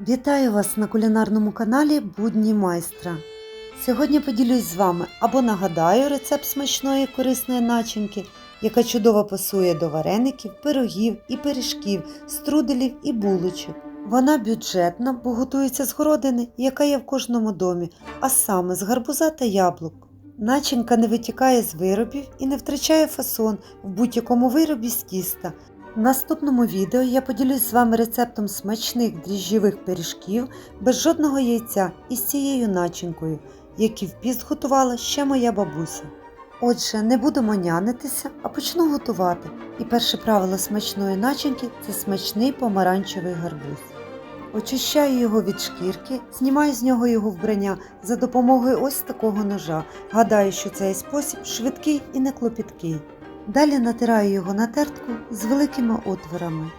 Вітаю вас на кулінарному каналі Будні майстра. Сьогодні поділюсь з вами або нагадаю рецепт смачної корисної начинки, яка чудово пасує до вареників, пирогів і пиріжків, струделів і булочок. Вона бюджетна, бо готується з городини, яка є в кожному домі, а саме з гарбуза та яблук. Начинка не витікає з виробів і не втрачає фасон в будь-якому виробі з тіста. В наступному відео я поділюсь з вами рецептом смачних дріжджових пиріжків без жодного яйця із цією начинкою, які в піст готувала ще моя бабуся. Отже, не будемо нянитися, а почну готувати. І перше правило смачної начинки це смачний помаранчевий гарбуз. Очищаю його від шкірки, знімаю з нього його вбрання за допомогою ось такого ножа. Гадаю, що цей спосіб швидкий і не клопіткий. Далі натираю його на тертку з великими отворами.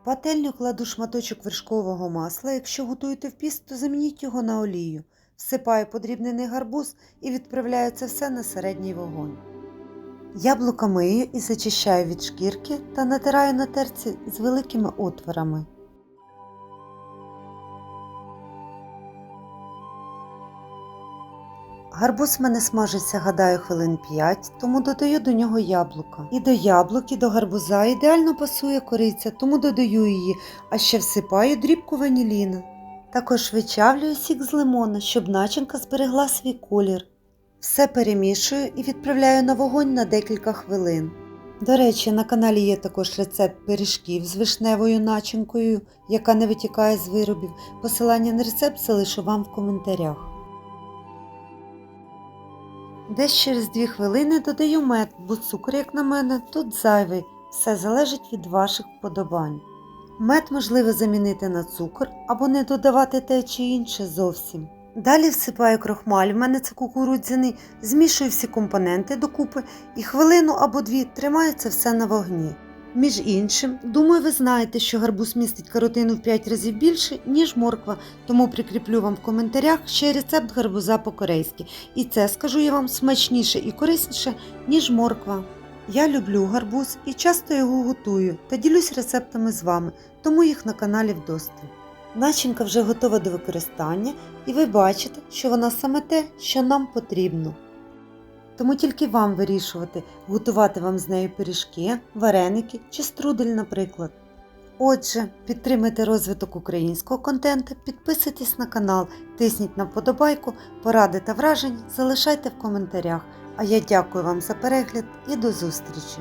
В пательню кладу шматочок вершкового масла. Якщо готуєте в піст, то замініть його на олію. Всипаю подрібнений гарбуз і відправляю це все на середній вогонь. Яблука мию і зачищаю від шкірки та натираю на терці з великими отворами. Гарбуз в мене смажиться, гадаю, хвилин 5, тому додаю до нього яблука. І до яблук, і до гарбуза ідеально пасує кориця, тому додаю її, а ще всипаю дрібку ваніліна. Також вичавлюю сік з лимона, щоб начинка зберегла свій колір. Все перемішую і відправляю на вогонь на декілька хвилин. До речі, на каналі є також рецепт пиріжків з вишневою начинкою, яка не витікає з виробів. Посилання на рецепт залишу вам в коментарях. Десь через 2 хвилини додаю мед, бо цукор, як на мене, тут зайвий, все залежить від ваших вподобань. Мед можливо замінити на цукор або не додавати те чи інше зовсім. Далі всипаю крохмаль, в мене це кукурудзяний, змішую всі компоненти докупи і хвилину або дві тримаю це все на вогні. Між іншим, думаю, ви знаєте, що гарбуз містить каротину в 5 разів більше, ніж морква, тому прикріплю вам в коментарях ще рецепт гарбуза по-корейськи. І це, скажу я вам, смачніше і корисніше, ніж морква. Я люблю гарбуз і часто його готую та ділюсь рецептами з вами, тому їх на каналі вдосталь. Начинка вже готова до використання, і ви бачите, що вона саме те, що нам потрібно. Тому тільки вам вирішувати, готувати вам з нею пиріжки, вареники чи струдель, наприклад. Отже, підтримайте розвиток українського контенту, підписуйтесь на канал, тисніть на вподобайку, поради та вражень залишайте в коментарях. А я дякую вам за перегляд і до зустрічі!